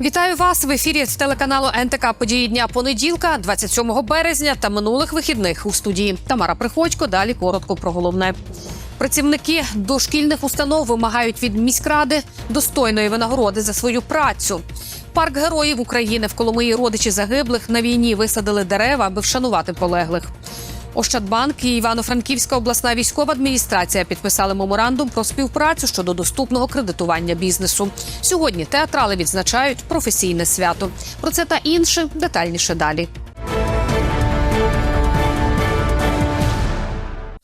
Вітаю вас в ефірі з телеканалу НТК Події дня понеділка, 27 березня та минулих вихідних у студії Тамара Приходько. Далі коротко про головне. Працівники дошкільних установ вимагають від міськради достойної винагороди за свою працю. Парк героїв України в Коломиї родичі загиблих на війні висадили дерева, аби вшанувати полеглих. Ощадбанк і Івано-Франківська обласна військова адміністрація підписали меморандум про співпрацю щодо доступного кредитування бізнесу. Сьогодні театрали відзначають професійне свято. Про це та інше детальніше далі.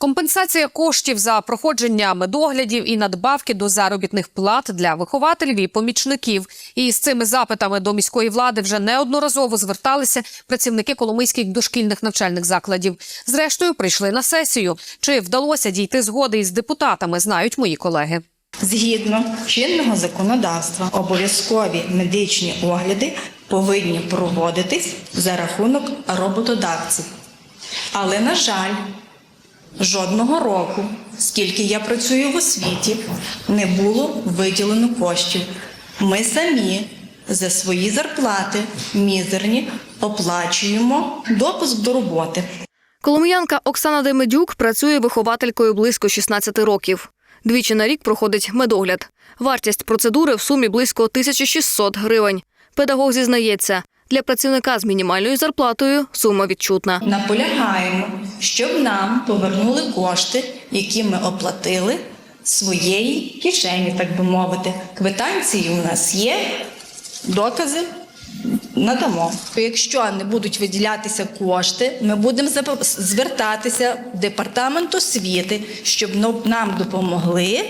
Компенсація коштів за проходження медоглядів і надбавки до заробітних плат для вихователів і помічників. І з цими запитами до міської влади вже неодноразово зверталися працівники коломийських дошкільних навчальних закладів. Зрештою, прийшли на сесію. Чи вдалося дійти згоди із депутатами, знають мої колеги. Згідно чинного законодавства, обов'язкові медичні огляди повинні проводитись за рахунок роботодавців. Але, на жаль, жодного року, скільки я працюю в освіті, не було виділено коштів. Ми самі за свої зарплати мізерні оплачуємо допуск до роботи. Коломиянка Оксана Демедюк працює вихователькою близько 16 років. Двічі на рік проходить медогляд. Вартість процедури в сумі близько 1600 гривень. Педагог зізнається, для працівника з мінімальною зарплатою сума відчутна. Наполягаємо, щоб нам повернули кошти, які ми оплатили своєї кишені, так би мовити. Квитанції у нас є, докази надамо. Якщо не будуть виділятися кошти, ми будемо звертатися в департамент освіти, щоб нам допомогли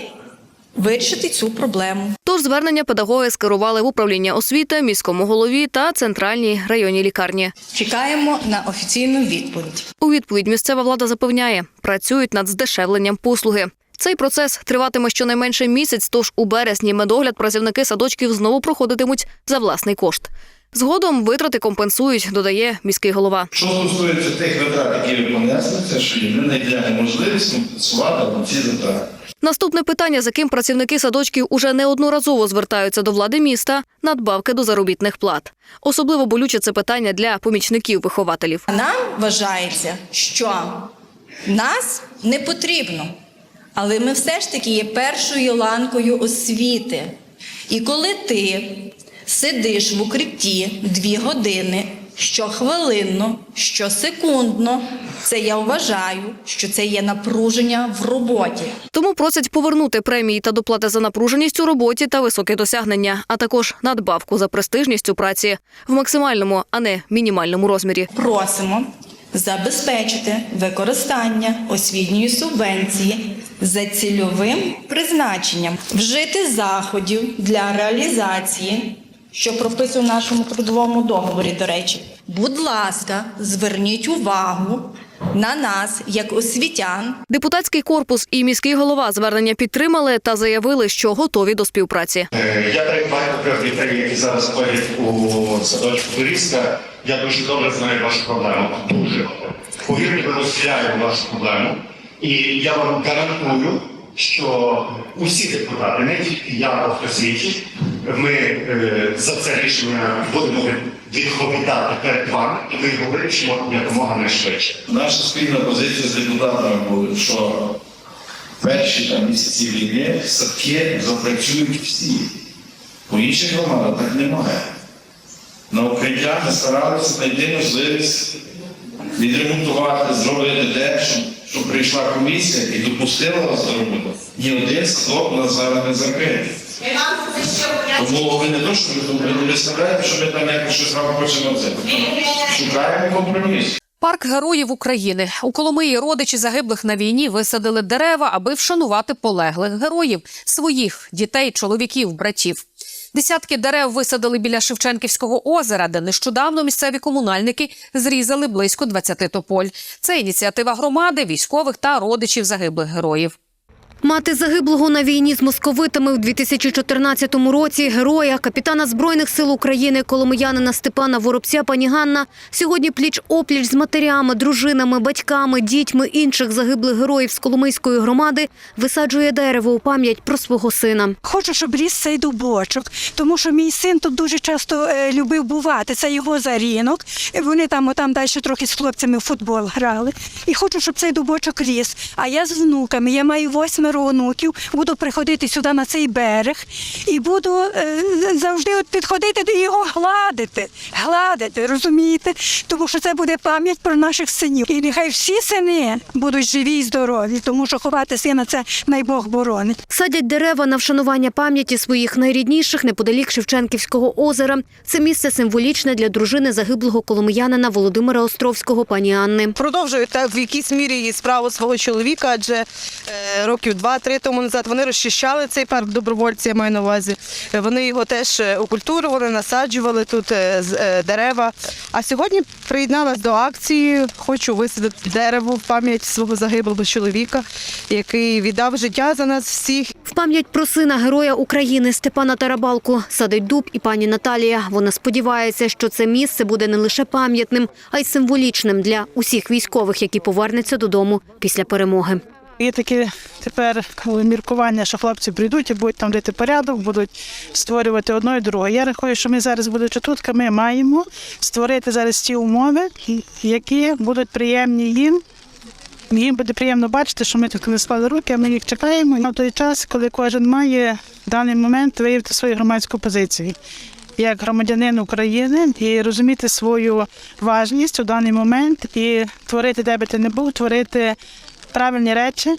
вирішити цю проблему. Тож звернення педагоги скерували в управління освіти, міському голові та центральній районній лікарні. Чекаємо на офіційну відповідь. У відповідь місцева влада запевняє, працюють над здешевленням послуги. Цей процес триватиме щонайменше місяць, тож у березні медогляд працівники садочків знову проходитимуть за власний кошт. Згодом витрати компенсують, додає міський голова. Що стосується тих витрат, які ви понесли, це що ми знайдемо можливість компенсувати ці витрати. Наступне питання, за ким працівники садочків уже неодноразово звертаються до влади міста надбавки до заробітних плат. Особливо болюче це питання для помічників вихователів. Нам вважається, що нас не потрібно, але ми все ж таки є першою ланкою освіти. І коли ти сидиш в укритті дві години, щохвилинно, щосекундно, це я вважаю, що це є напруження в роботі. Тому просять повернути премії та доплати за напруженість у роботі та високі досягнення, а також надбавку за престижність у праці в максимальному, а не мінімальному розмірі. Просимо забезпечити використання освітньої субвенції за цільовим призначенням, вжити заходів для реалізації, що прописано в нашому трудовому договорі, до речі. Будь ласка, зверніть увагу на нас, як освітян, Депутатський корпус і міський голова звернення підтримали та заявили, що готові до співпраці. Е, Я батько дітей, які зараз ходять у садочку Турійська. Я дуже добре знаю вашу проблему. Дуже. Повірте, розділяю вашу проблему. І я вам гарантую, що усі депутати, не тільки я, хтось ми е, за це рішення будемо відповідати перед вами, і ми його вирішимо якомога найшвидше. Наша спільна позиція з депутатами була, що перші там місяці війни садки запрацюють всі. По інших громадах так немає. На укриття ми старалися знайти можливість відремонтувати, зробити те, щоб прийшла комісія і допустила вас до роботи. Ні один у нас зараз не закритий. Тому ви не то, що ви не представляєте, що ми там якось щось вам хочемо це. Шукаємо компроміс. Парк героїв України у Коломиї родичі загиблих на війні висадили дерева, аби вшанувати полеглих героїв своїх дітей, чоловіків, братів. Десятки дерев висадили біля Шевченківського озера, де нещодавно місцеві комунальники зрізали близько 20 тополь. Це ініціатива громади, військових та родичів загиблих героїв. Мати загиблого на війні з московитами в 2014 році героя, капітана Збройних сил України, коломиянина Степана Воробця, пані Ганна, сьогодні пліч-опліч з матерями, дружинами, батьками, дітьми інших загиблих героїв з Коломийської громади висаджує дерево у пам'ять про свого сина. Хочу, щоб ріс цей дубочок, тому що мій син тут дуже часто е, любив бувати. Це його зарінок. Вони там, отам далі трохи з хлопцями в футбол грали. І хочу, щоб цей дубочок ріс. А я з внуками, я маю восьмеро онуків, буду приходити сюди на цей берег і буду е, завжди от підходити до його гладити. Гладити, розумієте? Тому що це буде пам'ять про наших синів. І нехай всі сини будуть живі і здорові, тому що ховати сина це найбог боронить. Садять дерева на вшанування пам'яті своїх найрідніших неподалік Шевченківського озера. Це місце символічне для дружини загиблого коломиянина Володимира Островського, пані Анни. продовжують так в якійсь мірі її справу свого чоловіка, адже е, років два-три тому назад вони розчищали цей парк добровольці, я маю на увазі. Е, Вони його теж е, окультурували, насаджували тут е, е, дерева. А сьогодні приєдналась до акції. Хочу висадити дерево в пам'ять свого загиблого чоловіка, який віддав життя за нас всіх. В пам'ять про сина героя України Степана Тарабалку садить дуб і пані Наталія. Вона сподівається, що це місце буде не лише пам'ятним, а й символічним для усіх військових, які повернуться додому після перемоги. Є таке тепер коли міркування, що хлопці прийдуть і будуть там дати порядок, будуть створювати одно і друге. Я рахую, що ми зараз, будучи тут, ми маємо створити зараз ті умови, які будуть приємні їм. Їм буде приємно бачити, що ми тут не склали руки, а ми їх чекаємо на той час, коли кожен має в даний момент виявити свою громадську позицію як громадянин України і розуміти свою важність у даний момент і творити, де би ти не був, творити правильні речі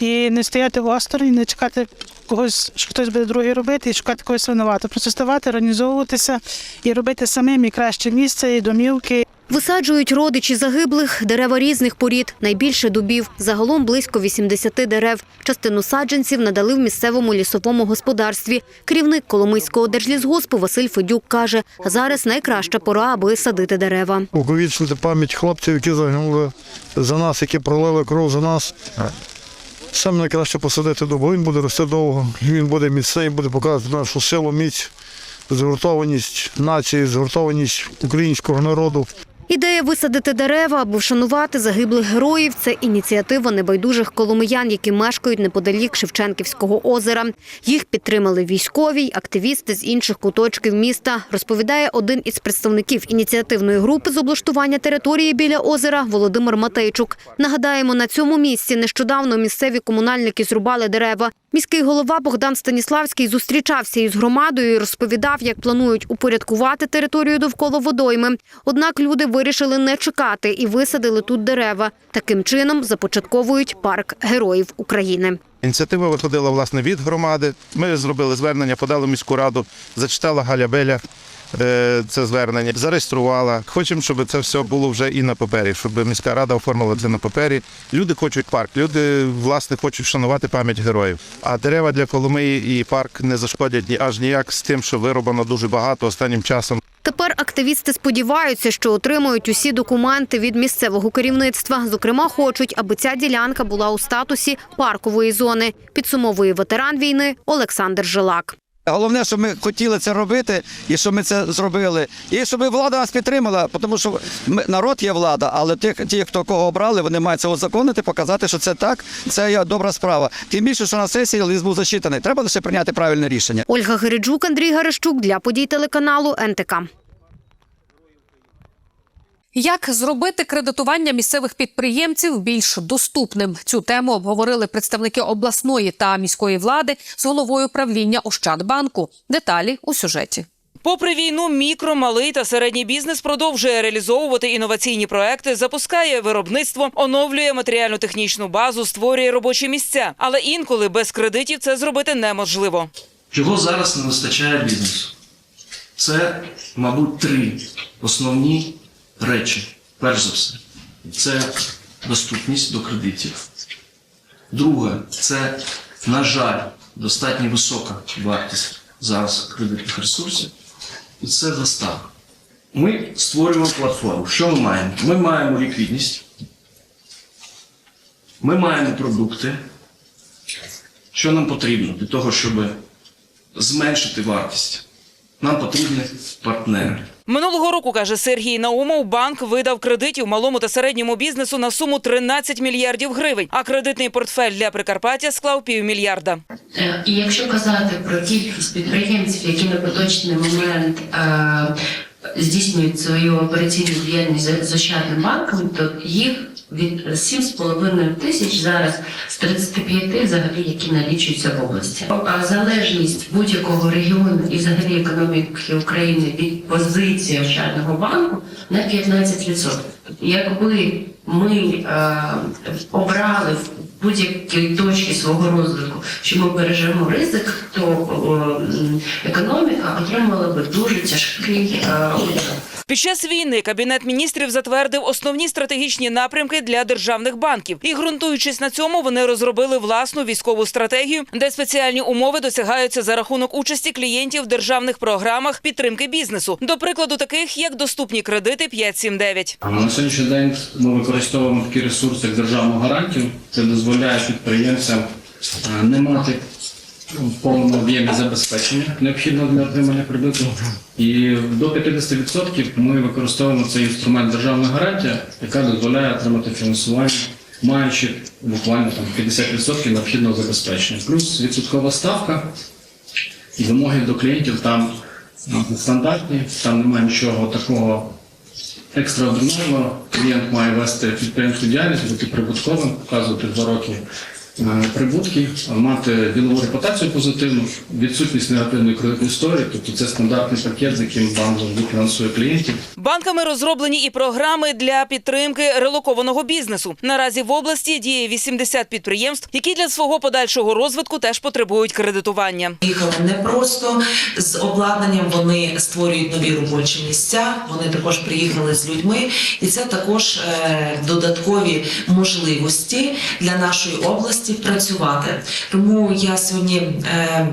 і не стояти осторонь, не чекати когось, що хтось буде другий робити, і шукати когось винувати. Просто ставати, організовуватися і робити самим і краще місце, і домівки. Висаджують родичі загиблих дерева різних порід, найбільше дубів. Загалом близько 80 дерев. Частину саджанців надали в місцевому лісовому господарстві. Керівник Коломийського держлісгоспу Василь Федюк каже, зараз найкраща пора, аби садити дерева. увічнити пам'ять хлопців, які загинули за нас, які пролили кров за нас. Саме найкраще посадити дуб. Він буде рости довго, він буде міцний, буде показувати нашу силу, міць, згуртованість нації, згуртованість українського народу. Ідея висадити дерева, аби вшанувати загиблих героїв це ініціатива небайдужих коломиян, які мешкають неподалік Шевченківського озера. Їх підтримали військові, й активісти з інших куточків міста. Розповідає один із представників ініціативної групи з облаштування території біля озера Володимир Матейчук. Нагадаємо, на цьому місці нещодавно місцеві комунальники зрубали дерева. Міський голова Богдан Станіславський зустрічався із громадою і розповідав, як планують упорядкувати територію довкола водойми. Однак люди вирішили не чекати і висадили тут дерева. Таким чином започатковують парк героїв України. Ініціатива виходила власне від громади. Ми зробили звернення, подали міську раду, зачитала Галя Беля це звернення, зареєструвала. Хочемо, щоб це все було вже і на папері, щоб міська рада оформила це на папері. Люди хочуть парк, люди власне хочуть вшанувати пам'ять героїв. А дерева для Коломиї і парк не зашкодять ні аж ніяк з тим, що вироблено дуже багато останнім часом. Тепер активісти сподіваються, що отримують усі документи від місцевого керівництва. Зокрема, хочуть, аби ця ділянка була у статусі паркової зони. Підсумовує ветеран війни Олександр Жилак. Головне, щоб ми хотіли це робити, і щоб ми це зробили, і щоб влада нас підтримала, тому що ми, народ є влада, але ті, ті, хто кого обрали, вони мають це узаконити, показати, що це так, це є добра справа. Тим більше, що на сесії лист був зачитаний. Треба лише прийняти правильне рішення. Ольга Гириджук, Андрій Гарищук для подій телеканалу НТК. Як зробити кредитування місцевих підприємців більш доступним? Цю тему обговорили представники обласної та міської влади з головою правління Ощадбанку. Деталі у сюжеті. Попри війну, мікро, малий та середній бізнес продовжує реалізовувати інноваційні проекти, запускає виробництво, оновлює матеріально-технічну базу, створює робочі місця. Але інколи без кредитів це зробити неможливо. Чого зараз не вистачає бізнесу? Це, мабуть, три основні речі. Перш за все, це доступність до кредитів. Друге, це, на жаль, достатньо висока вартість зараз кредитних ресурсів. І це доставка. Ми створюємо платформу. Що ми маємо? Ми маємо ліквідність, ми маємо продукти. Що нам потрібно для того, щоб зменшити вартість? Нам потрібні партнери. Минулого року, каже Сергій Наумов, банк видав кредитів малому та середньому бізнесу на суму 13 мільярдів гривень, а кредитний портфель для Прикарпаття склав півмільярда. І якщо казати про кількість підприємців, які на поточний момент е, здійснюють свою операційну діяльність за Ощадним банком, то їх від 7,5 тисяч зараз з 35 взагалі, які налічуються в області. А залежність будь-якого регіону і взагалі економіки України від позиції Ощадного банку на 15%. Якби ми е, обрали в будь-якій точці свого розвитку, що ми бережемо ризик, то економіка отримала би дуже тяжкий е, удар. Під час війни кабінет міністрів затвердив основні стратегічні напрямки для державних банків. І ґрунтуючись на цьому, вони розробили власну військову стратегію, де спеціальні умови досягаються за рахунок участі клієнтів в державних програмах підтримки бізнесу. До прикладу, таких як доступні кредити 579. А на сьогоднішній день ми використовуємо такі ресурси, як державну гарантію. Це дозволяє підприємцям е, не мати в повному об'ємі забезпечення необхідного для отримання кредиту. І до 50% ми використовуємо цей інструмент державна гарантія, яка дозволяє отримати фінансування, маючи буквально там 50% необхідного забезпечення. Плюс відсоткова ставка і вимоги до клієнтів там ну, стандартні, там немає нічого такого екстраординарного. Клієнт має вести підприємську діяльність, бути прибутковим, показувати два роки прибутки, мати ділову репутацію позитивну, відсутність негативної кредитної історії, тобто це стандартний пакет, з яким банк завжди фінансує клієнтів. Банками розроблені і програми для підтримки релокованого бізнесу. Наразі в області діє 80 підприємств, які для свого подальшого розвитку теж потребують кредитування. Їхали не просто з обладнанням, вони створюють нові робочі місця. Вони також приїхали з людьми, і це також е, додаткові можливості для нашої області працювати. Тому я сьогодні. Е,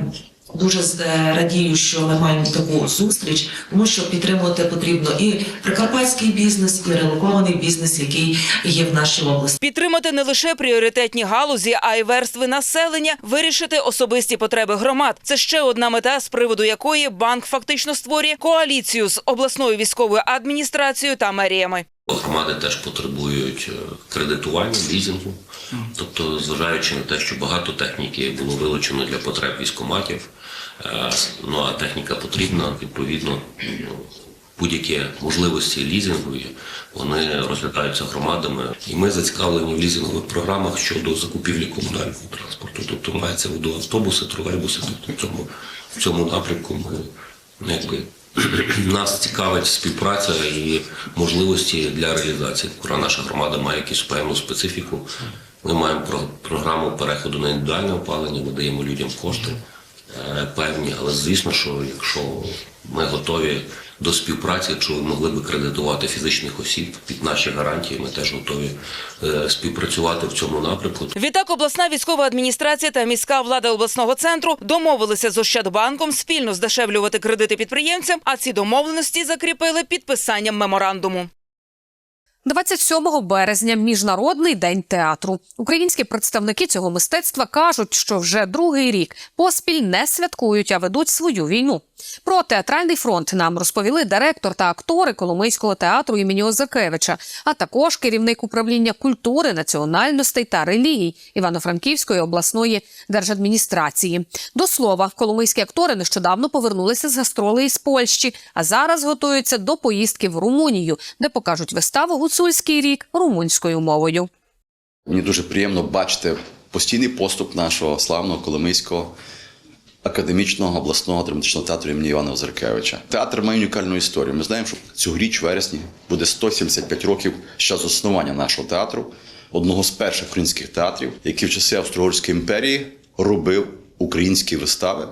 Дуже е, радію, що ми маємо таку зустріч, тому що підтримувати потрібно і прикарпатський бізнес, і релокований бізнес, який є в нашій області. Підтримати не лише пріоритетні галузі, а й верстви населення, вирішити особисті потреби громад. Це ще одна мета, з приводу якої банк фактично створює коаліцію з обласною військовою адміністрацією та меріями. Громади теж потребують е, кредитування, лізингу. Тобто, зважаючи на те, що багато техніки було вилучено для потреб військоматів, е, ну а техніка потрібна, відповідно, ну, будь-які можливості лізингові вони розглядаються громадами. І ми зацікавлені в лізингових програмах щодо закупівлі комунального транспорту. Тобто мається в автобуси, тролейбуси. Тобто в цьому, в цьому напрямку ми ну, якби нас цікавить співпраця і можливості для реалізації. Наша громада має якусь певну специфіку. Ми маємо про- програму переходу на індивідуальне опалення, ми даємо людям кошти е, певні, але звісно, що якщо ми готові до співпраці, якщо ви могли би кредитувати фізичних осіб під наші гарантії, ми теж готові е, співпрацювати в цьому напрямку. Відтак, обласна військова адміністрація та міська влада обласного центру домовилися з Ощадбанком спільно здешевлювати кредити підприємцям, а ці домовленості закріпили підписанням меморандуму. 27 березня міжнародний день театру. Українські представники цього мистецтва кажуть, що вже другий рік поспіль не святкують, а ведуть свою війну. Про театральний фронт нам розповіли директор та актори Коломийського театру імені Озакевича, а також керівник управління культури, національностей та релігій Івано-Франківської обласної держадміністрації. До слова, коломийські актори нещодавно повернулися з гастролей із Польщі, а зараз готуються до поїздки в Румунію, де покажуть виставу Гуцульський рік румунською мовою. Мені дуже приємно бачити постійний поступ нашого славного Коломийського академічного обласного драматичного театру імені Івана Озаркевича. Театр має унікальну історію. Ми знаємо, що цьогоріч, вересні, буде 175 років з основання нашого театру, одного з перших українських театрів, який в часи Австро-Угорської імперії робив українські вистави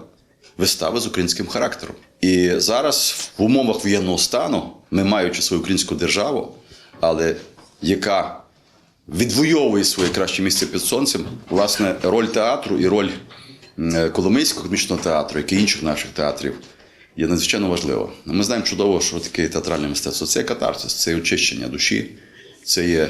вистави з українським характером. І зараз в умовах воєнного стану, ми маючи свою українську державу, але яка відвоює своє краще місце під сонцем, власне, роль театру і роль Коломийського комічного театру, як і інших наших театрів, є надзвичайно важлива. Ми знаємо чудово, що таке театральне мистецтво. Це катарсис, це очищення душі, це є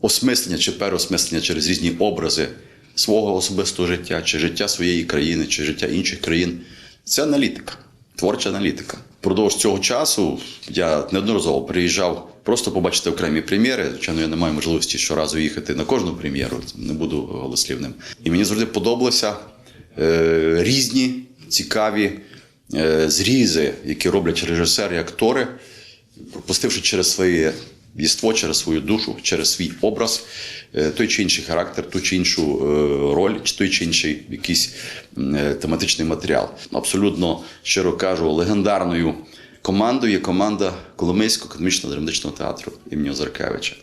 осмислення чи переосмислення через різні образи свого особистого життя, чи життя своєї країни, чи життя інших країн. Це аналітика, творча аналітика. Впродовж цього часу я неодноразово приїжджав просто побачити окремі прем'єри. Звичайно, я не маю можливості щоразу їхати на кожну прем'єру, не буду голослівним. І мені завжди подобалося е, різні цікаві е, зрізи, які роблять режисери і актори, пропустивши через своє єство, через свою душу, через свій образ, е, той чи інший характер, ту чи іншу е, роль, чи той чи інший якийсь е, тематичний матеріал. Абсолютно щиро кажу, легендарною командою є команда Коломийського академічного драматичного театру імені Озаркевича.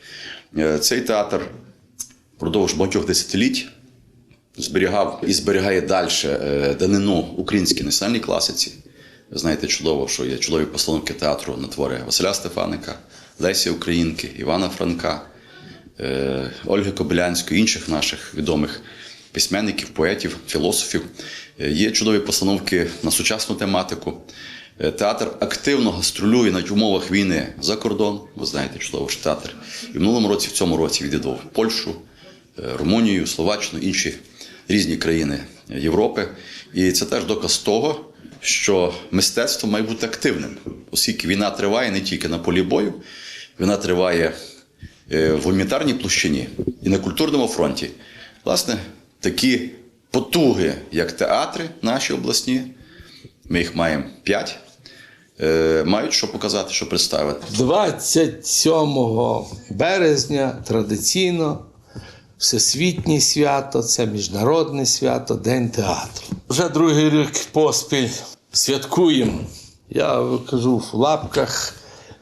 Е, Цей театр впродовж багатьох десятиліть зберігав і зберігає далі данину українській національній класиці. Ви знаєте чудово, що є чудові постановки театру на твори Василя Стефаника, Лесі Українки, Івана Франка, е, Ольги Кобилянської, інших наших відомих письменників, поетів, філософів. Е, Є чудові постановки на сучасну тематику. Е, Театр активно гастролює на умовах війни за кордон. Ви знаєте чудово, що театр і в минулому році, в цьому році відвідував Польщу, е, Румунію, Словаччину, інші різні країни Європи. І це теж доказ того, що мистецтво має бути активним, оскільки війна триває не тільки на полі бою, війна триває е, в гуманітарній площині і на культурному фронті. Власне, такі потуги, як театри наші обласні, ми їх маємо п'ять, е, мають що показати, що представити. 27 березня традиційно всесвітнє свято, це міжнародне свято, День театру. Вже другий рік поспіль святкуємо. Я кажу в лапках.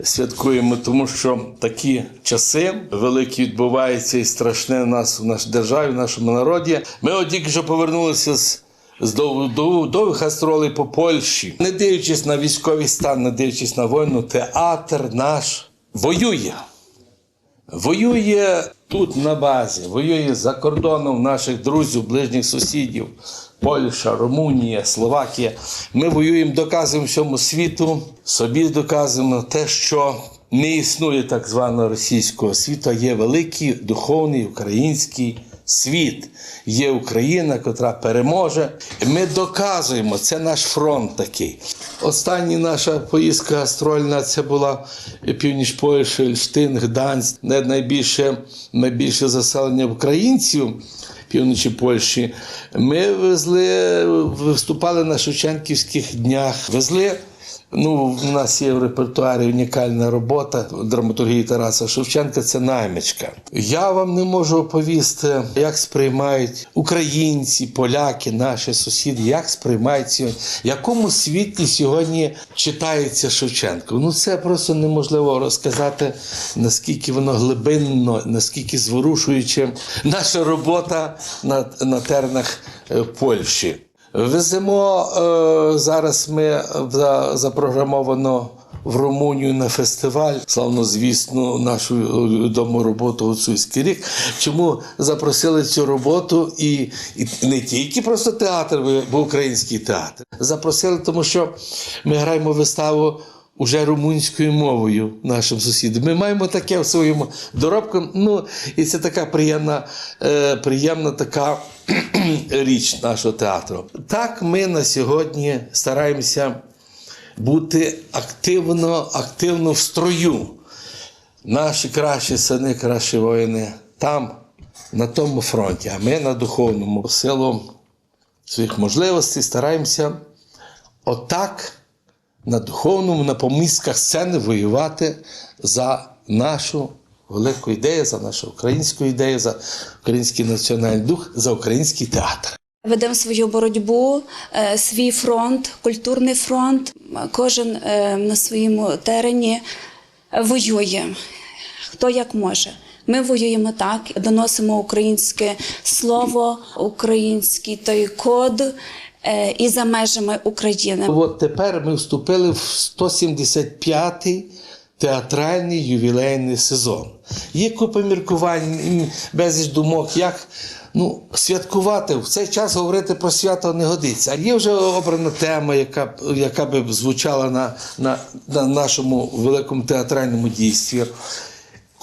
Святкуємо, тому що такі часи великі відбуваються і страшне в нас в нашій державі, в нашому народі. Ми от тільки що повернулися з з дов- дов- довгих гастролей по Польщі. Не дивлячись на військовий стан, не дивлячись на війну, театр наш воює. Воює тут на базі, воює за кордоном наших друзів, ближніх сусідів. Польща, Румунія, Словакія. Ми воюємо, доказуємо всьому світу, собі доказуємо те, що не існує так званого російського світу, а є великий духовний український світ. Є Україна, котра переможе. Ми доказуємо, це наш фронт такий. Остання наша поїздка гастрольна це була північ Польщі, Ельштин, Гданськ, найбільше, найбільше заселення українців півночі Польщі. Ми везли, виступали на Шевченківських днях, везли. Ну, у нас є в репертуарі унікальна робота драматургії Тараса Шевченка. Це наймичка. Я вам не можу оповісти, як сприймають українці, поляки, наші сусіди, як сприймають в якому світі сьогодні читається Шевченко. Ну це просто неможливо розказати, наскільки воно глибинно, наскільки зворушуюче наша робота на, на тернах е, Польщі. Веземо е, зараз. Ми за- запрограмовано в Румунію на фестиваль, славнозвісну нашу е, відому роботу Гуцульський рік. Чому запросили цю роботу і, і не тільки просто театр, бо український театр. Запросили, тому що ми граємо виставу. Уже румунською мовою нашим сусідам. Ми маємо таке в своєму доробку. Ну, і це така приємна, е, приємна така річ нашого театру. Так ми на сьогодні стараємося бути активно, активно в строю. Наші кращі сини, кращі воїни там, на тому фронті, а ми на духовному силу своїх можливостей стараємося отак на духовному, на помістках сцени воювати за нашу велику ідею, за нашу українську ідею, за український національний дух, за український театр. Ведемо свою боротьбу, е, свій фронт, культурний фронт. Кожен е, на своєму терені воює, хто як може. Ми воюємо так, доносимо українське слово, український той код, і за межами України. От тепер ми вступили в 175-й театральний ювілейний сезон. Є купа міркувань, безліч думок, як ну, святкувати. В цей час говорити про свято не годиться. А є вже обрана тема, яка, яка би звучала на, на, на нашому великому театральному дійстві.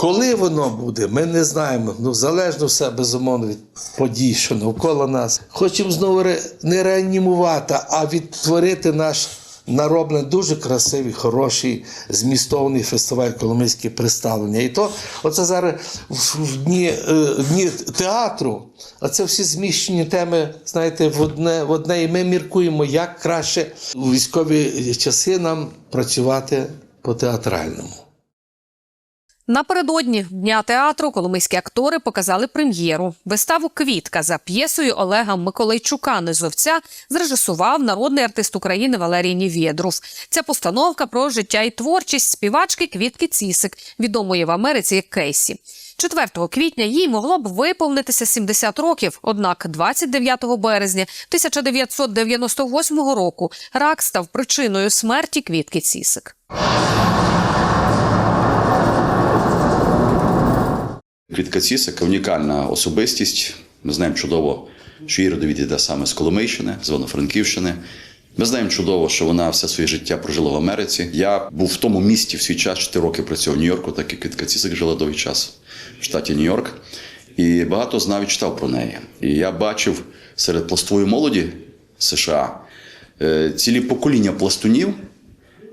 Коли воно буде, ми не знаємо. Ну, залежно все безумовно від подій, що навколо нас. Хочемо знову не реанімувати, а відтворити наш нароблений дуже красивий, хороший, змістовний фестиваль Коломийське представлення. І то, оце зараз в, в дні, е, дні театру, оце всі зміщені теми, знаєте, в одне, в одне. І ми міркуємо, як краще у військові часи нам працювати по театральному. Напередодні дня театру коломийські актори показали прем'єру. Виставу Квітка за п'єсою Олега Миколайчука Низовця зрежисував народний артист України Валерій Нівєдров. Ця постановка про життя і творчість співачки Квітки Цісик, відомої в Америці як Кейсі. 4 квітня їй могло б виповнитися 70 років. Однак 29 березня 1998 року рак став причиною смерті Квітки Цісик. Квітка Цісика унікальна особистість. Ми знаємо чудово, що її родовід йде саме з Коломийщини, з Івано-Франківщини. Ми знаємо чудово, що вона все своє життя прожила в Америці. Я був в тому місті в свій час 4 роки працював в Нью-Йорку, так і Квітка Цісик жила довгий час в штаті Нью-Йорк. І багато знав і читав про неї. І я бачив серед пластової молоді США е, цілі покоління пластунів,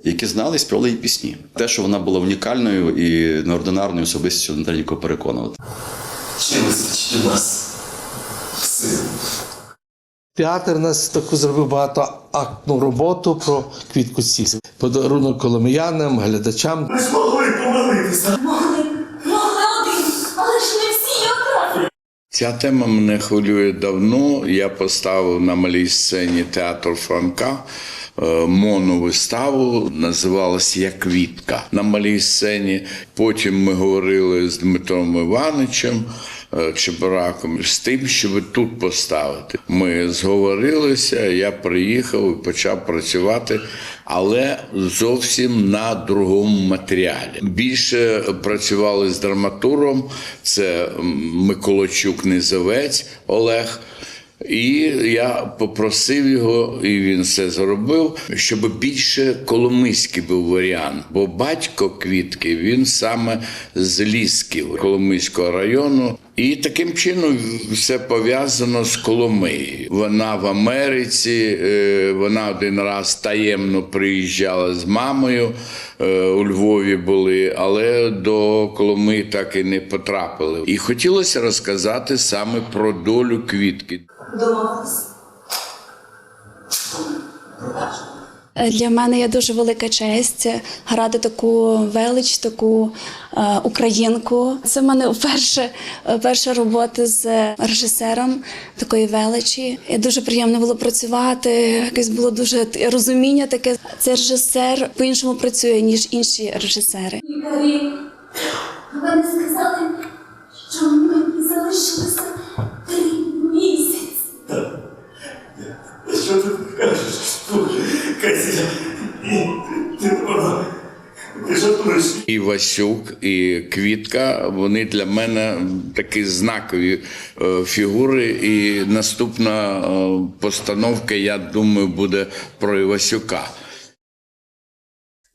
які знали і співали її пісні. Те, що вона була унікальною і неординарною особистістю, не треба нікого переконувати. У нас сил. Театр нас таку зробив багатоактну роботу про квітку Цісик. Подарунок коломиянам, глядачам. Ми змогли помилитися. Могли, але ж не всі одразу. Ця тема мене хвилює давно. Я поставив на малій сцені театр Франка. Е, Моновиставу називалася Я квітка на малій сцені. Потім ми говорили з Дмитром Івановичем е, Чебураком з тим, щоб тут поставити. Ми зговорилися, я приїхав і почав працювати, але зовсім на другому матеріалі. Більше працювали з драматургом, це м, Миколайчук Низовець Олег. І я попросив його, і він все зробив, щоб більше коломийський був варіант. Бо батько квітки він саме з Лісків Коломийського району. І таким чином все пов'язано з Коломиєю. Вона в Америці, е, вона один раз таємно приїжджала з мамою е, у Львові були, але до Коломиї так і не потрапили. І хотілося розказати саме про долю квітки. Домовились. Е, Для мене є дуже велика честь грати таку велич, таку е, українку. Це в мене вперше е, перша робота з режисером такої величі. І дуже приємно було працювати. Якесь було дуже розуміння таке. Цей режисер по-іншому працює, ніж інші режисери. Лікарі, вони сказали, що мені залишилося три місяці. Що ти кажеш? Катя. І Васюк, і Квітка вони для мене такі знакові е, фігури. І наступна е, постановка, я думаю, буде про Івасюка.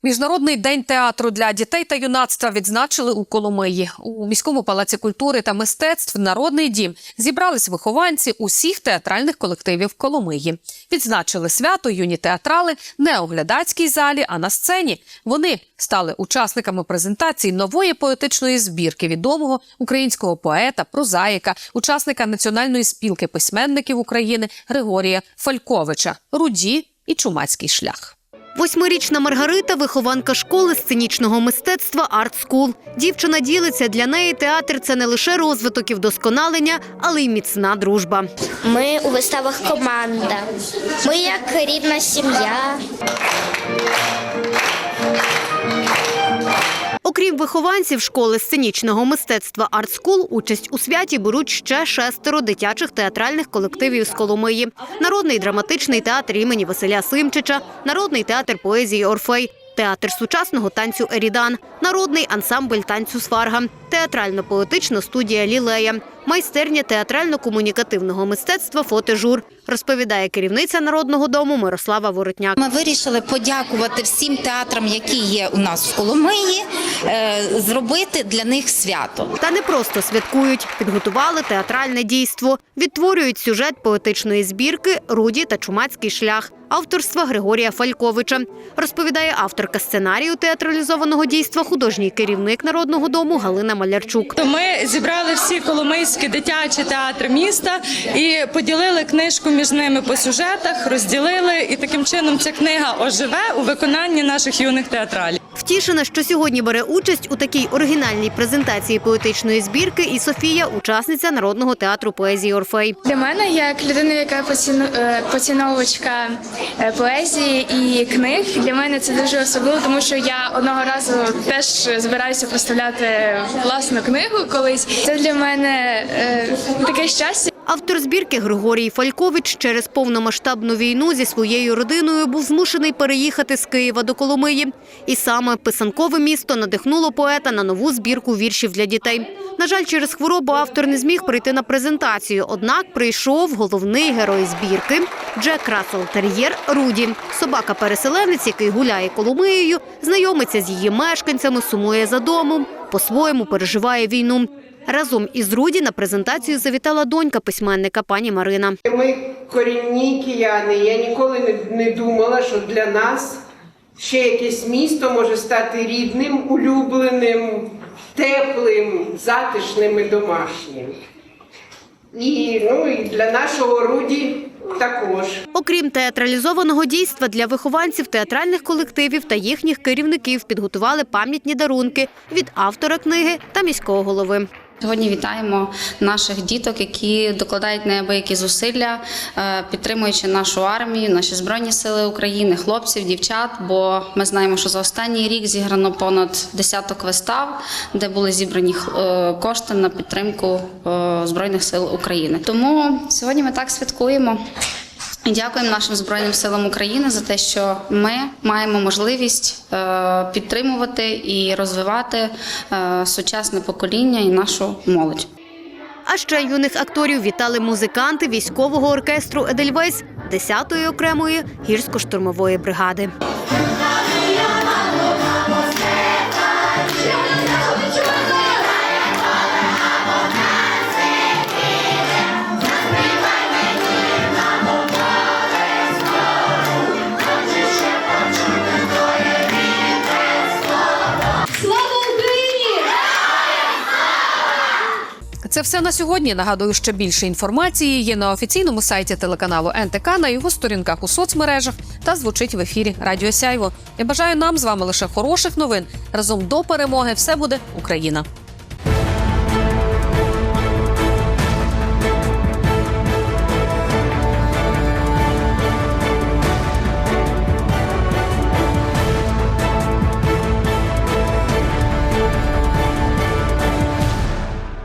Міжнародний день театру для дітей та юнацтва відзначили у Коломиї. У міському палаці культури та мистецтв Народний дім зібрались вихованці усіх театральних колективів Коломиї. Відзначили свято юні театрали не у глядацькій залі, а на сцені. Вони стали учасниками презентації нової поетичної збірки відомого українського поета, прозаїка, учасника національної спілки письменників України Григорія Фальковича Руді і Чумацький шлях. Восьмирічна Маргарита вихованка школи сценічного мистецтва Арт Скул. Дівчина ділиться для неї театр це не лише розвиток і вдосконалення, але й міцна дружба. Ми у виставах команда. Ми як рідна сім'я. Окрім вихованців школи сценічного мистецтва School, участь у святі беруть ще шестеро дитячих театральних колективів з Коломиї: народний драматичний театр імені Василя Симчича, народний театр поезії Орфей. Театр сучасного танцю Ерідан, народний ансамбль танцю Сварга, театрально-поетична студія Лілея, майстерня театрально-комунікативного мистецтва Фотежур, розповідає керівниця народного дому Мирослава Воротняк. Ми вирішили подякувати всім театрам, які є у нас в Коломиї, е, зробити для них свято. Та не просто святкують, підготували театральне дійство, відтворюють сюжет поетичної збірки Руді та Чумацький шлях авторства Григорія Фальковича. Розповідає авторка сценарію театралізованого дійства, художній керівник народного дому Галина Малярчук. То ми зібрали всі коломийські дитячі театри міста і поділили книжку між ними по сюжетах, розділили, і таким чином ця книга оживе у виконанні наших юних театралів. Втішена, що сьогодні бере участь у такій оригінальній презентації поетичної збірки, і Софія, учасниця народного театру поезії Орфей. Для мене, як людина, яка поціну- е, поціновувачка е, поезії і книг, для мене це дуже особливо, тому що я одного разу теж збираюся представляти власну книгу колись. Це для мене е, таке щастя. Автор збірки Григорій Фалькович через повномасштабну війну зі своєю родиною був змушений переїхати з Києва до Коломиї. І саме писанкове місто надихнуло поета на нову збірку віршів для дітей. На жаль, через хворобу автор не зміг прийти на презентацію. Однак прийшов головний герой збірки Джек Рассел Тер'єр Руді. Собака-переселенець, який гуляє Коломиєю, знайомиться з її мешканцями, сумує за домом, по-своєму переживає війну. Разом із Руді на презентацію завітала донька письменника пані Марина. Ми корінні кияни. Я ніколи не, думала, що для нас ще якесь місто може стати рідним, улюбленим, теплим, затишним і домашнім. І, ну, і для нашого Руді також. Окрім театралізованого дійства для вихованців театральних колективів та їхніх керівників підготували пам'ятні дарунки від автора книги та міського голови. Сьогодні вітаємо наших діток, які докладають неабиякі зусилля, е, підтримуючи нашу армію, наші збройні сили України, хлопців, дівчат. Бо ми знаємо, що за останній рік зіграно понад десяток вистав, де були зібрані е, кошти на підтримку е, збройних сил України. Тому сьогодні ми так святкуємо. Дякуємо нашим збройним силам України за те, що ми маємо можливість е, підтримувати і розвивати е, сучасне покоління і нашу молодь. А ще юних акторів вітали музиканти військового оркестру Едельвейс 10-ї окремої гірсько-штурмової бригади. Це все на сьогодні. Нагадую, що більше інформації є на офіційному сайті телеканалу НТК на його сторінках у соцмережах та звучить в ефірі Радіо Сяйво. Я бажаю нам з вами лише хороших новин. Разом до перемоги все буде Україна.